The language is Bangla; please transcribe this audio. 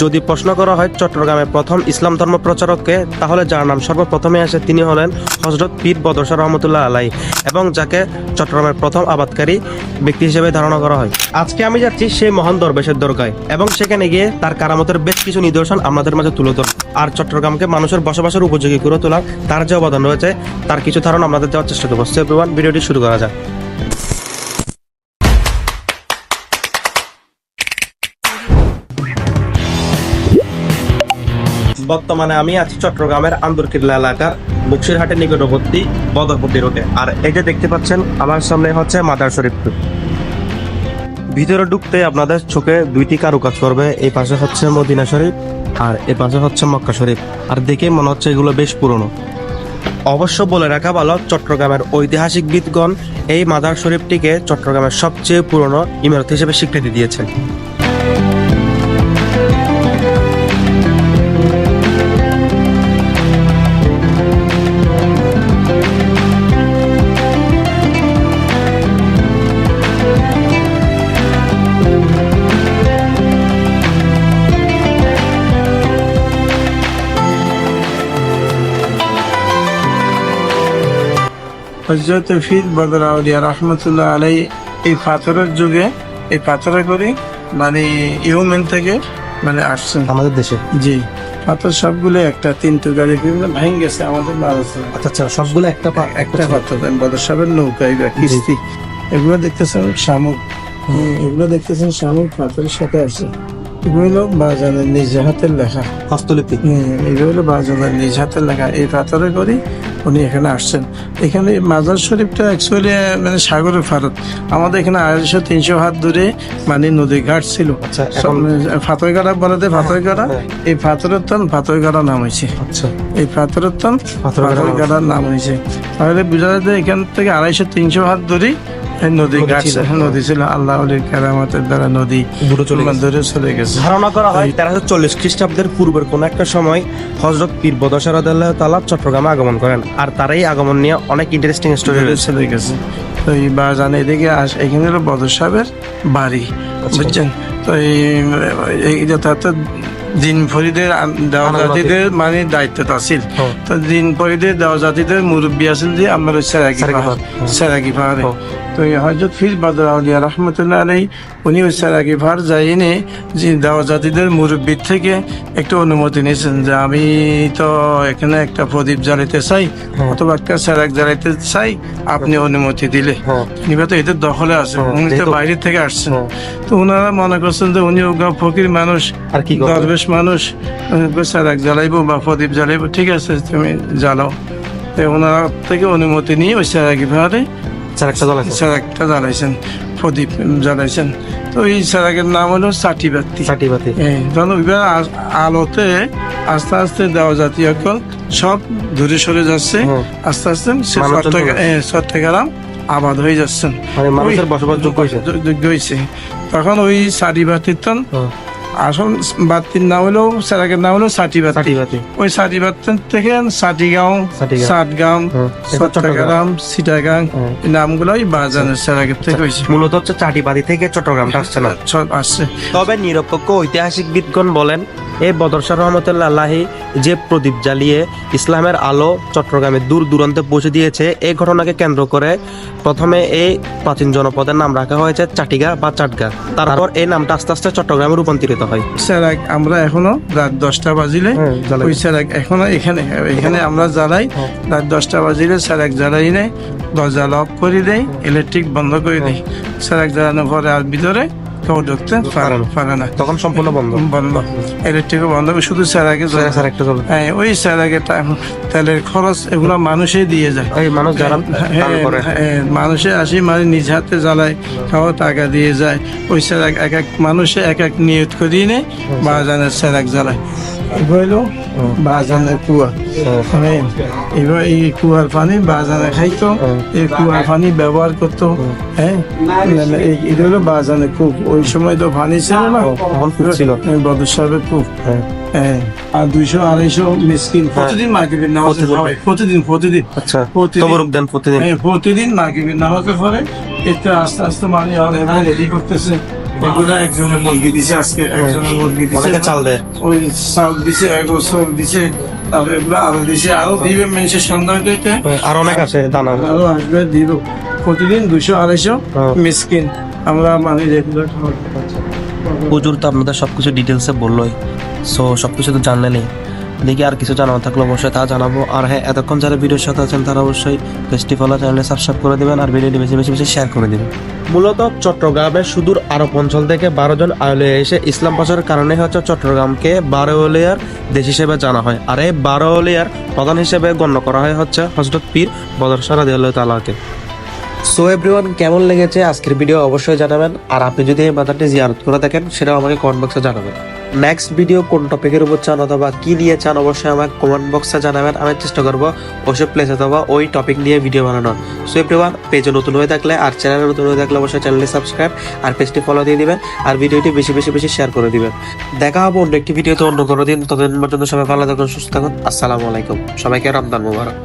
যদি প্রশ্ন করা হয় চট্টগ্রামের প্রথম ইসলাম ধর্ম প্রচারককে, তাহলে যার নাম সর্বপ্রথমে আসে তিনি হলেন হজরত পীর বদরশা রহমতুল্লাহ আলাই এবং যাকে চট্টগ্রামের প্রথম আবাদকারী ব্যক্তি হিসেবে ধারণা করা হয়। আজকে আমি যাচ্ছি সেই মহান দরবেশের দরগায়, এবং সেখানে গিয়ে তার কারামতের বেশ কিছু নিদর্শন আমাদের মাঝে তুলে ধরব। আর চট্টগ্রামকে মানুষের বসবাসের উপযোগী করে তোলার তার যে অবদান রয়েছে, তার কিছু ধারণা আমাদের দেওয়ার চেষ্টা করব। ভিডিওটি শুরু করা যাক। বর্তমানে আমি আছি চট্টগ্রামের আন্দরকিল্লা এলাকার বক্সিরহাটের নিকটবর্তী বদরপতি রোডে। আর এই যে দেখতে পাচ্ছেন, আমার সামনে হচ্ছে মাদার শরীফ ভিতরে ঢুকতে আপনাদের চোখে দুইটি কারুকাজ করবে, এই পাশে হচ্ছে মদিনা শরীফ আর এই পাশে হচ্ছে মক্কা শরীফ। আর দেখে মনে হচ্ছে এগুলো বেশ পুরনো। অবশ্য বলে রাখা ভালো, চট্টগ্রামের ঐতিহাসিক বিদগণ এই মাদার শরীফটিকে চট্টগ্রামের সবচেয়ে পুরনো ইমারত হিসেবে স্বীকৃতি দিয়েছেন। হজরত ফির বদর আউলিয়া রহমতুল্লাহ আলাই এই পাথরের যুগে এই পাথরে করে মানে ইউমেন থেকে মানে আসছেন আমাদের দেশে? জি। পাথর সবগুলো একটা তিন গাড়ি বিভিন্ন ভাঙ গেছে আমাদের ভারতে আচ্ছা আচ্ছা সবগুলো একটা একটা পাথর বদর সাহেবের নৌকা এগুলো কিস্তি। এগুলো দেখতেছেন শামুক। এগুলো দেখতেছেন শামুক পাথরের সাথে আছে এগুলো হলো বাজানের নিজ হাতের লেখা। হস্তলিপি। হুম, এগুলো হলো বাজানের নিজ হাতের লেখা। এই পাথরে করে উনি এখানে আসছেন। এখানে মাজার শরীফটা অ্যাকচুয়ালি মানে সাগরের ফারত আমাদের এখানে আড়াইশো তিনশো হাত দূরে মানে নদী ঘাট ছিল। ফাতরগাড়া বলাতে ফাতরগাড়া হ্যাঁ। এই ফাতরের তন ফাতরগাড়া নাম হয়েছে। আচ্ছা। এই ফাতরের তন। ফাতরগাড়ার নাম। হয়েছে। তাহলে বোঝা যায় এখান থেকে আড়াইশো তিনশো হাত দূরে এই নদী নদী ছিল। আল্লাহ আলীর কেরামতের দ্বারা নদী চলে গেছে। ধরে চলে গেছে। ধারণা করা হয় তেরোশো চল্লিশ খ্রিস্টাব্দের পূর্বের কোন একটা সময় হজরত পীর তালা চট্টগ্রামে আগমন করেন আর তারাই আগমন নিয়ে অনেক ইন্টারেস্টিং স্টোরি চলে গেছে। তো এই বাজান এদিকে আস এখানে হলো বদর সাহেবের বাড়ি আচ্ছা। বুঝছেন? তো এই যথার্থ দিন ফরিদের মানে দায়িত্ব আছিল হ্যাঁ। তো দিন ফরিদের দেওয়া জাতিদের মুরব্বী আছিল যে আমার সেরাকি সেরাকি পাহাড় হ্যাঁ। তো হজরত ফির আউলিয়া রহমতুল্লাহ আলাই উনি সেরাকি পাহাড় যাইনি যে দেওয়া জাতিদের মুরব্বীর থেকে একটু অনুমতি নিয়েছেন যে আমি তো এখানে একটা প্রদীপ জ্বালাইতে চাই হ্যাঁ। অথবা একটা সেরাক জ্বালাইতে চাই আপনি অনুমতি দিলে হ্যাঁ। নিবে তো এদের দখলে আছে হ্যাঁ, উনি তো বাইরে থেকে আসছেন হ্যাঁ। তো ওনারা মনে করছেন যে উনি ফকির মানুষ দরবেশ মানুষ সেরাক জ্বালাইবো বা প্রদীপ জ্বালাইবো ঠিক আছে তুমি জ্বালাও তো ওনার থেকে অনুমতি নিয়ে ওই সেরাকি ভাড়ে একটা দল আছে সেরাকটা জ্বালাইছেন প্রদীপ জ্বালাইছেন। তো এই সেরাকের নাম হলো ষাটি ব্যক্তি চাটি বাতি। হ্যাঁ, তখন ওইবার আলোতে আস্তে আস্তে দেওয়া জাতীয় সকল সব দূরে সরে যাচ্ছে। আস্তে আস্তে চট্টগ্রাম- আবাদ হয়ে যাচ্ছেন। মানে মানুষের ওই- বসবাস যোগ্য হয়েছে। তখন ওই সারি বাতির। আসল বাতির নাম হলো সেরাকের নাম হলো সাটি বাতি চাটি বাতি ওই সাটি বাতির থেকে সাটিগাঁও। সাতগাঁও। চট্টগ্রাম। সিটাগাং নামগুলোই বাজানের সেরাকের থেকে হয়েছে। মূলত হচ্ছে চাটি বাতি থেকে চট্টগ্রামটা আসছে না? আসছে। তবে নিরপেক্ষ ঐতিহাসিক বিদগণ বলেন এই বদরশাহ রহমতুল্লাহ আল্লাহি যে প্রদীপ জ্বালিয়ে ইসলামের আলো চট্টগ্রামে দূর দূরান্তে পৌঁছে দিয়েছে এই ঘটনাকে কেন্দ্র করে প্রথমে এই প্রাচীন জনপদের নাম রাখা হয়েছে চাটিগা বা চাটগা। তারপর এই নামটা আস্তে আস্তে চট্টগ্রামে রূপান্তরিত হয়। সেরাক আমরা এখনও রাত দশটা বাজিলে হ্যাঁ, ওই এখনও এখানে এখানে আমরা জ্বালাই হ্যাঁ। রাত দশটা বাজিলে সেরাক জ্বালাই নেই দরজা লক করে দেই ইলেকট্রিক বন্ধ করে দেই। সেরাক জ্বালানোর পরে আর ভিতরে পারে না তখন সম্পূর্ণ বন্ধ। বন্ধ। ইলেকট্রিকও বন্ধ। শুধু স্যার আগে স্যার একটা চলে হ্যাঁ ওই স্যার আগে তেলের খরচ এগুলো মানুষই দিয়ে যায়। এই মানুষ যারা হ্যাঁ, করে। হ্যাঁ, মানুষে আসি মানে নিজ হাতে জ্বালায় খাওয়া টাকা দিয়ে যায়। ওই স্যার এক এক মানুষে এক এক নিয়ত করিয়ে নেয় বাজানের সেরাক জ্বালায়। হইল বাজানের কুয়া। হ্যাঁ, এবার এই কুয়ার পানি বাজানে খাইতো এই কুয়ার পানি ব্যবহার করতো হ্যাঁ। এই- এটা হলো বাজানের কূপ। ওই সময় তো পানি ছিল না। ছিল। বদর সাহেবের কূপ। হ্যাঁ। হ্যাঁ আর দুইশো আড়াইশো মিসকিন প্রতিদিন মার্কেটের নামাজ প্রতিদিন। হয় প্রতিদিন প্রতিদিন। আচ্ছা প্রতিদিন। প্রতিদিন। হ্যাঁ প্রতিদিন মার্কেটের নামাজের পরে এটা আস্তে আস্তে মানে রেডি করতেছে। এগুলো একজনের মুরগি দিছে আজকে একজনের মুরগি দিছে। অনেকে চাল দেয়। ওই চাউল দিছে এগো চাউল দিছে তারপরে এগুলো আরও দিছে আরও দিবে মানুষের সন্ধান দিতে আর অনেক আছে দানা। আরও আসবে দিব। প্রতিদিন দুশো আড়াইশো হ্যাঁ। মিসকিন। আমরা মানে রেগুলার খাওয়া হুজুর তো আপনাদের সবকিছু ডিটেলসে বললোই। সো সবকিছু তো জানলেনই। দেখি আর কিছু জানানো থাকলে অবশ্যই তা জানাব। আর হ্যাঁ এতক্ষণ যারা ভিডিওর সাথে আছেন তারা অবশ্যই পেস্টি ফলো চ্যানেলে সাবস্ক্রাইব করে দেবেন আর ভিডিওটি বেশি বেশি বেশি শেয়ার করে দেবেন। মূলত চট্টগ্রামের সুদূর আরব অঞ্চল থেকে বারো জন আউলিয়া এসে ইসলাম প্রচারের কারণে হচ্ছে চট্টগ্রামকে বারোলিয়ার দেশ হিসেবে জানা হয়। আর এই বারোলিয়ার প্রধান হিসেবে গণ্য করা হয় হচ্ছে হজরত পীর বদর সারা দিয়াল্লাহ তালাকে সো এভরিওয়ান কেমন লেগেছে? আজকের ভিডিও অবশ্যই জানাবেন। আর আপনি যদি এই মাদারটি জিয়ারত করে দেখেন সেটাও আমাকে কমেন্ট বক্সে জানাবেন। নেক্সট ভিডিও কোন টপিকের উপর চান অথবা কি নিয়ে চান অবশ্যই আমাকে কমেন্ট বক্সে জানাবেন। আমি চেষ্টা করব ওইসব প্লেস অথবা ওই টপিক নিয়ে ভিডিও বানানোর। সো এভরিওয়ান পেজে নতুন হয়ে থাকলে আর চ্যানেলে নতুন হয়ে থাকলে অবশ্যই চ্যানেলটি সাবস্ক্রাইব আর পেজটি ফলো দিয়ে দিবেন আর ভিডিওটি বেশি বেশি বেশি শেয়ার করে দিবেন। দেখা হবে অন্য একটি ভিডিওতে অন্য কোনো দিন। ততদিন পর্যন্ত সবাই ভালো থাকুন, সুস্থ থাকুন। আসসালামু আলাইকুম। সবাইকে রমজান মুবারক।